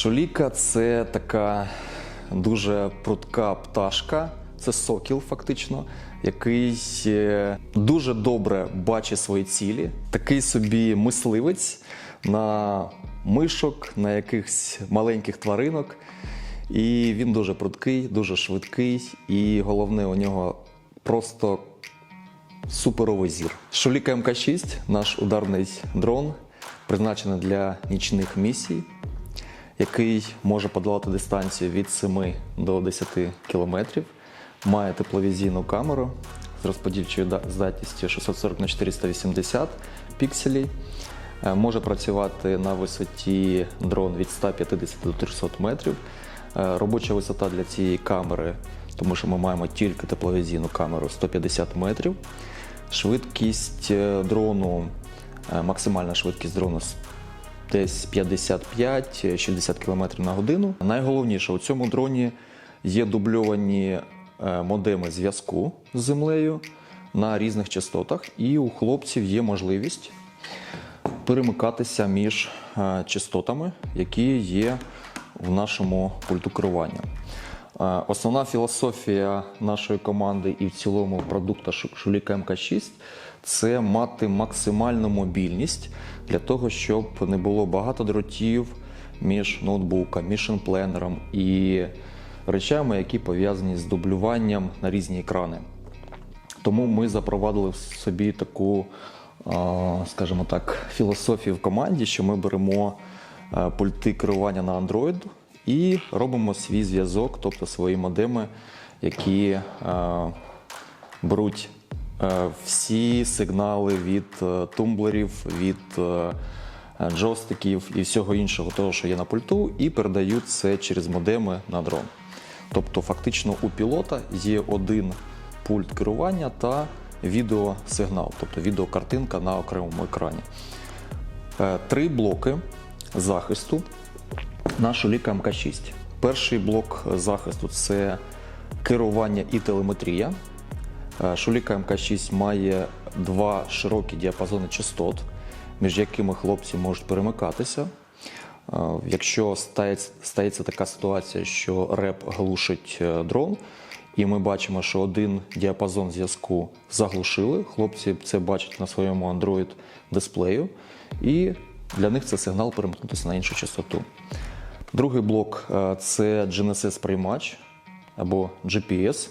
Шоліка це така дуже прудка пташка, це сокіл, фактично, який е, дуже добре бачить свої цілі. Такий собі мисливець на мишок, на якихось маленьких тваринок. І він дуже прудкий, дуже швидкий, і головне, у нього просто суперовий зір. Шоліка МК-6 наш ударний дрон, призначений для нічних місій, який може подолати дистанцію від 7 до 10 кілометрів. Має тепловізійну камеру з розподільчою здатністю 640 на 480 пікселей. Е, Може працювати на висоті дрон від 150 до 300 метрів. Е, Робоча висота для цієї камери, тому що ми маємо тільки тепловізійну камеру 150 метрів. Швидкість е, дрону, максимальна швидкість дрону десь 55-60 км на годину. Найголовніше у цьому дроні є дубльовані е, модеми зв'язку з землею на різних частотах, і у хлопців є можливість перемикатися між е, частотами, які є в нашому пульту керування. Е, Основна філософія нашої команди і в цілому продукту Шу- Шуліка МК6 це мати максимальну мобільність для того, щоб не було багато дротів між ноутбуком, між інпленером і речами, які пов'язані з дублюванням на різні екрани. Тому ми запровадили в собі таку, скажімо так, філософію в команді, що ми беремо е, пульти керування на Android і робимо свій зв'язок, тобто свої модеми, які е, беруть всі сигнали від е, тумблерів, від е, джойстиків і всього іншого, того, що є на пульту, і передають це через модеми на дрон. Тобто, фактично, у пілота є один пульт керування та відеосигнал, тобто відеокартинка на окремому екрані. Е, Три блоки захисту на Шоліка МК6. Перший блок захисту це керування і телеметрія. Е, Шоліка МК6 має два широкі діапазони частот, між якими хлопці можуть перемикатися. Е, Якщо стається, така ситуація, що реп глушить е, дрон, і ми бачимо, що один діапазон зв'язку заглушили, хлопці це бачать на своєму Android дисплею, і для них це сигнал перемкнутися на іншу частоту. Другий блок це GNSS приймач або GPS.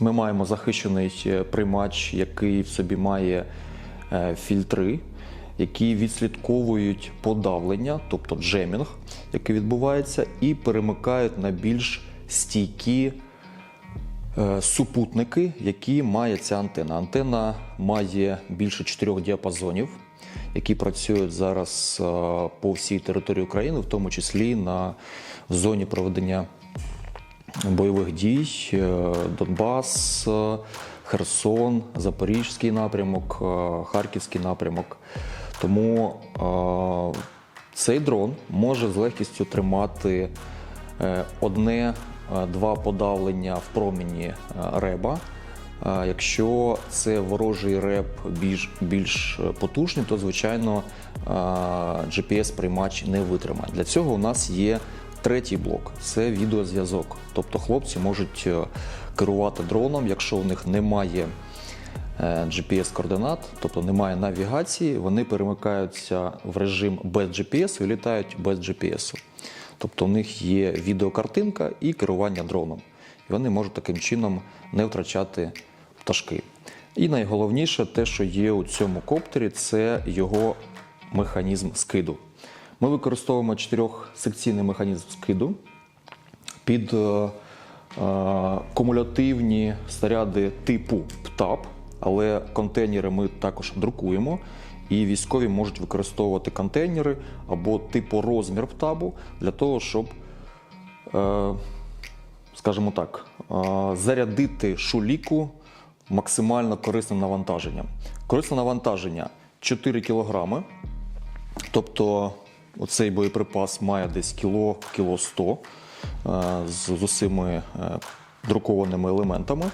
Ми маємо захищений е, приймач, який в собі має е, фільтри, які відслідковують подавлення, тобто джемінг, який відбувається, і перемикають на більш стійкі е, супутники, які має ця антена. Антена має більше чотирьох діапазонів, які працюють зараз по всій території України, в тому числі на зоні проведення бойових дій, е, Донбас, е, Херсон, Запорізький напрямок, е, Харківський напрямок. Тому цей дрон може з легкістю тримати одне-два подавлення в проміні е, реба. Якщо це ворожий реп більш, більш потужний, то звичайно GPS-приймач не витримає. Для цього у нас є третій блок це відеозв'язок. Тобто хлопці можуть е, керувати дроном, якщо у них немає е, GPS-координат, тобто немає навігації, вони перемикаються в режим без GPS і літають без GPS. Тобто у них є відеокартинка і керування дроном. І вони можуть таким чином не втрачати пташки. І найголовніше, те, що є у цьому коптері, це його механізм скиду. Ми використовуємо чотирьохсекційний механізм скиду під е, е, кумулятивні снаряди типу ПТАП, але контейнери ми також друкуємо. І військові можуть використовувати контейнери або типу розмір птабу для того, щоб, е, скажімо так, е, зарядити шуліку максимально корисним навантаженням. Корисне навантаження 4 кілограми. Тобто оцей боєприпас має десь кіло, кіло 100 е, з, усіми е, друкованими елементами.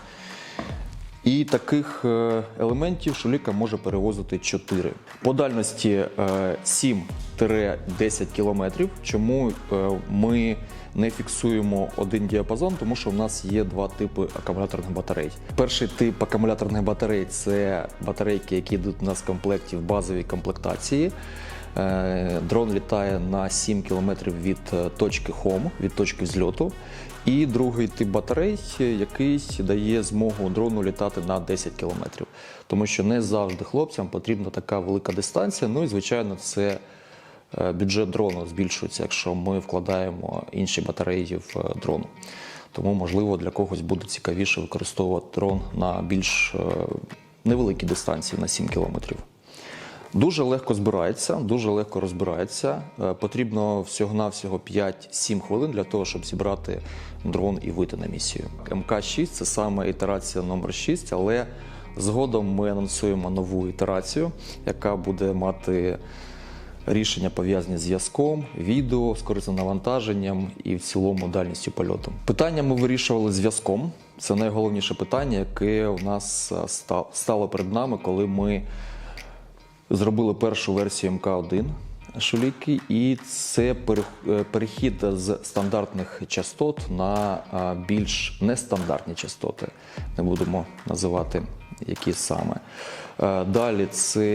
І таких е, елементів шуліка може перевозити 4. По дальності е, 7-10 кілометрів. Чому ми не фіксуємо один діапазон, тому що в нас є два типи акумуляторних батарей. Перший тип акумуляторних батарей це батарейки, які йдуть у нас в комплекті в базовій комплектації. Е, Дрон літає на 7 км від е, точки хому, від точки взльоту. І другий тип батарей, е, який дає змогу дрону літати на 10 км. Тому що не завжди хлопцям потрібна така велика дистанція. Ну і звичайно, це бюджет дрону збільшується, якщо ми вкладаємо інші батареї в дрон. Тому, можливо, для когось буде цікавіше використовувати дрон на більш невеликій дистанції на 7 кілометрів. Дуже легко збирається, дуже легко розбирається. Е, Потрібно всього-навсього 5-7 хвилин для того, щоб зібрати дрон і вийти на місію. МК-6 це саме ітерація номер 6, але згодом ми анонсуємо нову ітерацію, яка буде мати рішення пов'язані з зв'язком, відео, з корисним навантаженням і в цілому дальністю польоту. Питання ми вирішували зв'язком. Це найголовніше питання, яке у нас е, стало перед нами, коли ми зробили першу версію МК-1 шуліки, і це е, перехід з стандартних частот на більш нестандартні частоти. Не будемо називати які саме. Е, Далі це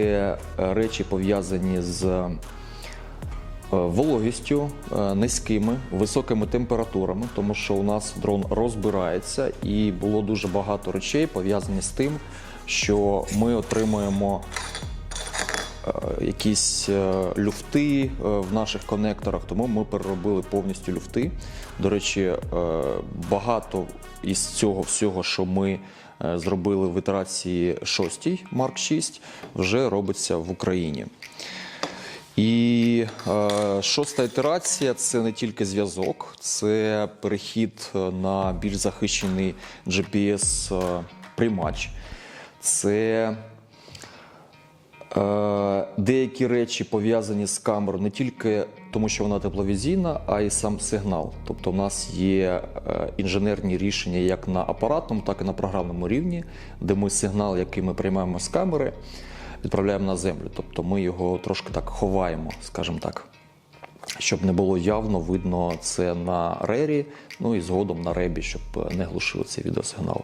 е, речі пов'язані з е, вологістю, е, низькими, високими температурами, тому що у нас дрон розбирається, і було дуже багато речей пов'язані з тим, що ми отримуємо е, якісь е, люфти е, в наших конекторах, тому ми переробили повністю люфти. До речі, е, багато із цього всього, що ми е, зробили в ітерації 6 Mark 6, вже робиться в Україні. І е, шоста ітерація це не тільки зв'язок, це перехід е, на більш захищений GPS е, приймач. Це Е, Деякі речі пов'язані з камерою не тільки тому, що вона тепловізійна, а й сам сигнал. Тобто, в нас є е, інженерні рішення як на апаратному, так і на програмному рівні, де ми сигнал, який ми приймаємо з камери, відправляємо на землю. Тобто ми його трошки так ховаємо, скажімо так. Щоб не було явно видно це на рері, ну і згодом на ребі, щоб не глушили цей відеосигнал.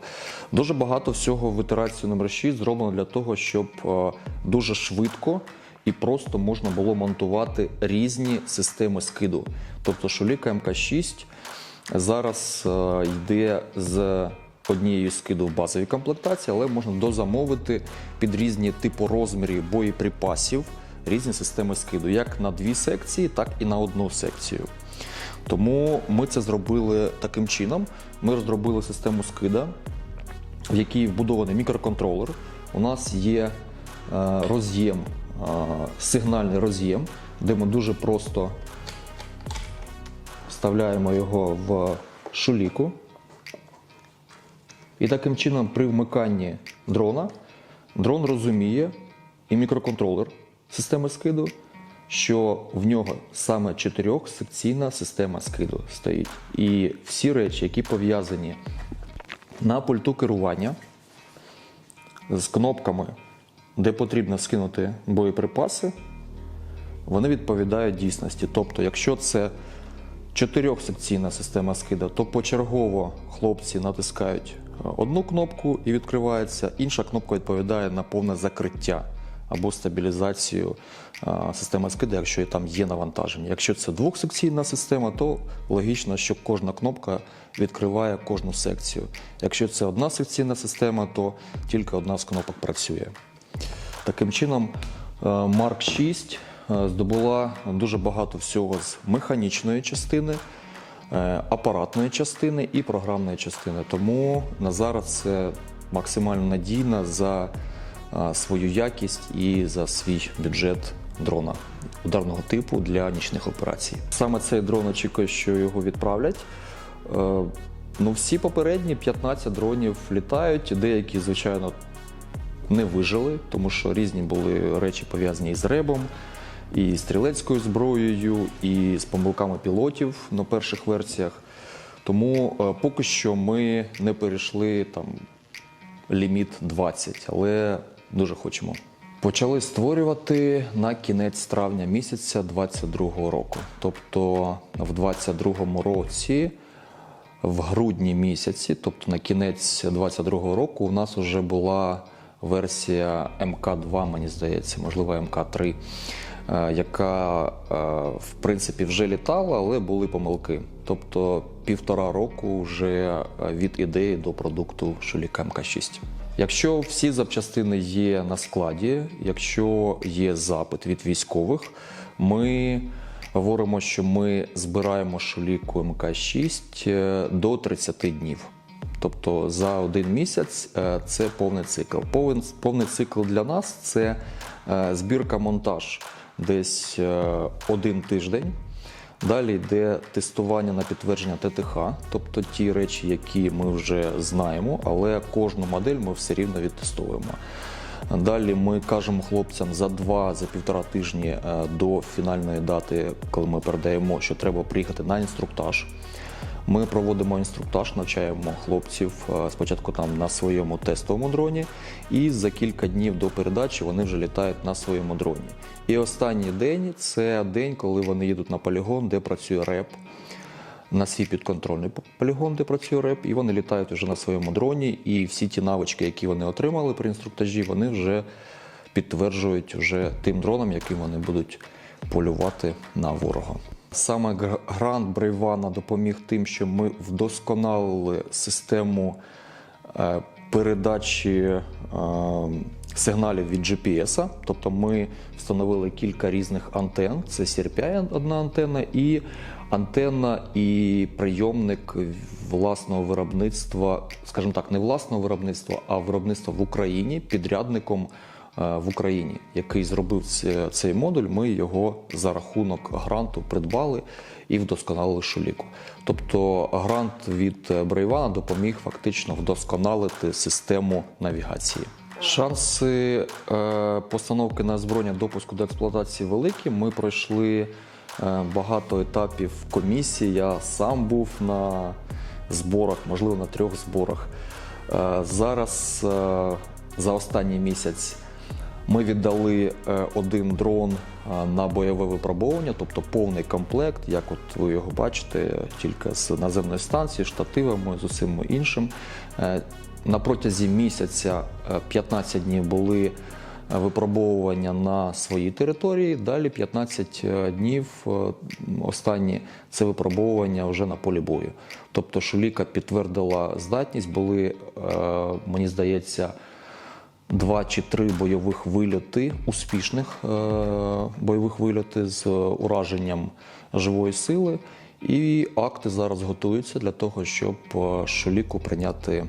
Дуже багато всього в ітерації номер 6 зроблено для того, щоб е, дуже швидко і просто можна було монтувати різні системи скиду. Тобто Шуліка МК6 зараз е, йде з однією скиду в базовій комплектації, але можна дозамовити під різні типу розмірів боєприпасів різні системи скиду, як на дві секції, так і на одну секцію. Тому ми це зробили таким чином. Ми розробили систему скида, в якій вбудований мікроконтролер. У нас є е, роз'єм, е, сигнальний роз'єм, де ми дуже просто вставляємо його в шуліку. І таким чином, при вмиканні дрона, дрон розуміє і мікроконтролер системи скиду, що в нього саме чотирьохсекційна система скиду стоїть. І всі речі, які пов'язані на пульту керування з кнопками, де потрібно скинути боєприпаси, вони відповідають дійсності. Тобто, якщо це чотирьохсекційна система скиду, то почергово хлопці натискають е, одну кнопку і відкривається, інша кнопка відповідає на повне закриття або стабілізацію системи скиду, якщо там є навантаження. Якщо це двохсекційна система, то логічно, що кожна кнопка відкриває кожну секцію. Якщо це одна секційна система, то тільки одна з кнопок працює. Таким чином, е, Mark 6 е, здобула дуже багато всього з механічної частини, е, апаратної частини і програмної частини. Тому на зараз це максимально надійна за свою якість і за свій бюджет дрона ударного типу для нічних операцій. Саме цей дрон очікує, що його відправлять. Е, Ну, всі попередні 15 дронів літають, деякі, звичайно, не вижили, тому що різні були речі пов'язані із ребом, і стрілецькою зброєю, і з помилками пілотів на перших версіях. Тому е, поки що ми не перейшли там ліміт 20, але дуже хочемо. Почали створювати на кінець травня місяця 22-го року. Тобто в 22-му році, в грудні місяці, тобто на кінець 22-го року, у нас вже була версія МК2, мені здається, можливо, МК3, е, яка е, в принципі вже літала, але були помилки. Тобто півтора року вже е, від ідеї до продукту Шуліка МК6. Якщо всі запчастини є на складі, якщо є запит від військових, ми говоримо, що ми збираємо шуліку МК6 е, до 30 днів. Тобто за один місяць е, це повний цикл. Повний цикл для нас це е, збірка монтаж десь один тиждень. Далі йде тестування на підтвердження ТТХ, тобто ті речі, які ми вже знаємо, але кожну модель ми все рівно відтестовуємо. Далі ми кажемо хлопцям за два, за півтора тижні е, до фінальної дати, коли ми передаємо, що треба приїхати на інструктаж. Ми проводимо інструктаж, навчаємо хлопців е, спочатку там на своєму тестовому дроні, і за кілька днів до передачі вони вже літають на своєму дроні. І останній день це день, коли вони їдуть на полігон, де працює реп. На свій підконтрольний полігон, де працює реп, і вони літають вже на своєму дроні. І всі ті навички, які вони отримали при інструктажі, вони вже підтверджують вже тим дроном, яким вони будуть полювати на ворога. Саме гр- грант Брейвана допоміг тим, що ми вдосконалили систему е, передачі е, сигналів від GPS. Тобто ми встановили кілька різних антен. Це CRPI одна антенна і антенна і прийомник власного виробництва, скажімо так, не власного виробництва, а виробництва в Україні підрядником в Україні, який зробив цей модуль. Ми його за рахунок гранту придбали і вдосконалили шуліку. Тобто грант від е, Брейвана допоміг фактично вдосконалити систему навігації. Шанси е, постановки на озброєння допуску до експлуатації великі. Ми пройшли е, багато етапів комісії. Я сам був на зборах, можливо, на трьох зборах. Е, зараз е, за останній місяць ми віддали е, один дрон е, на бойове випробовування, тобто повний комплект, як от ви його бачите, тільки з наземної станції, штативами, з усім іншим. Е, На протязі місяця е, 15 днів були випробовування на своїй території. Далі 15 днів останні це випробовування вже на полі бою. Тобто Шуліка підтвердила здатність, були, мені здається, два чи три бойових вильоти, успішних е, бойових вильоти з ураженням живої сили. І акти зараз готуються для того, щоб е, шоліку прийняти е,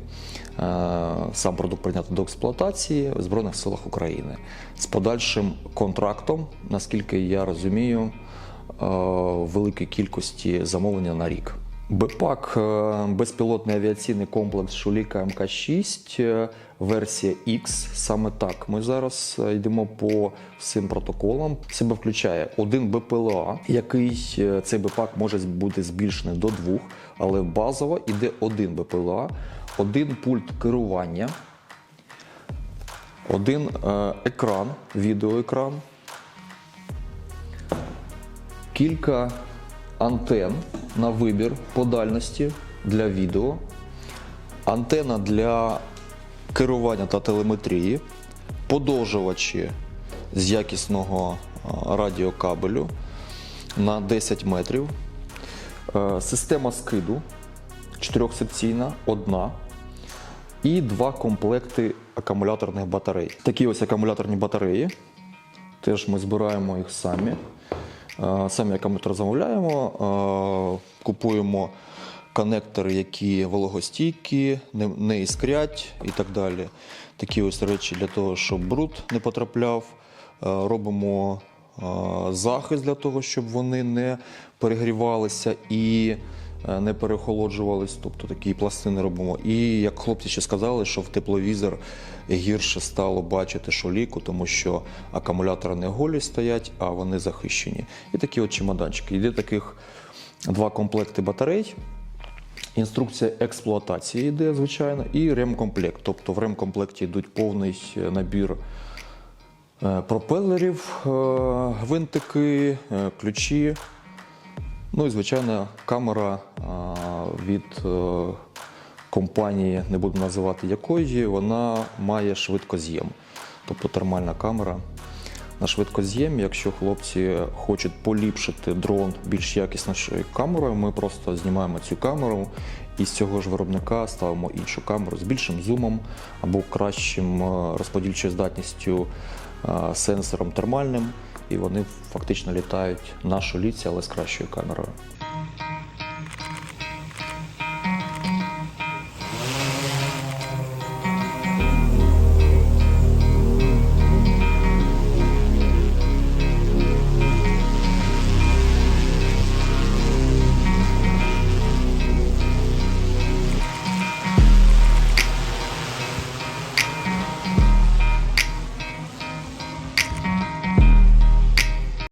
сам продукт прийняти до експлуатації в Збройних силах України з подальшим контрактом, наскільки я розумію, великої кількості замовлення на рік. БПАК е, безпілотний авіаційний комплекс Шуліка МК-6, е, версія X. Саме так ми зараз е, йдемо по цим протоколам. Себе включає один БПЛА, який е, цей БПАК може бути збільшений до двох, але базово йде один БПЛА, один пульт керування, один е, екран, відеоекран, кілька антен на вибір по дальності для відео, антена для керування та телеметрії, подовжувачі з якісного радіокабелю на 10 метрів, е, система скиду чотирьохсекційна, одна. І два комплекти акумуляторних батарей. Такі ось акумуляторні батареї. Теж ми збираємо їх самі. Е, Самі акумулятор замовляємо, е, купуємо конектори, які вологостійкі, не, іскрять і так далі. Такі ось речі для того, щоб бруд не потрапляв. Е, Робимо захист для того, щоб вони не перегрівалися і не перехолоджувались, тобто такі пластини робимо. І як хлопці ще сказали, що в тепловізор гірше стало бачити шоліку, тому що акумулятори не голі стоять, а вони захищені. І такі от чемоданчики. Йде таких два комплекти батарей. Інструкція експлуатації йде, звичайно, і ремкомплект. Тобто в ремкомплекті йдуть повний набір е, пропелерів, е, гвинтики, е, ключі. Ну і звичайно, камера від компанії, не буду називати якої, вона має швидкоз'єм. Тобто термальна камера на швидкоз'ємі. Якщо хлопці хочуть поліпшити дрон більш якіснішою камерою, ми просто знімаємо цю камеру і з цього ж виробника ставимо іншу камеру з більшим зумом або кращим е, розподільчою здатністю е, сенсором термальним, і вони фактично літають на шоліці, але з кращою камерою.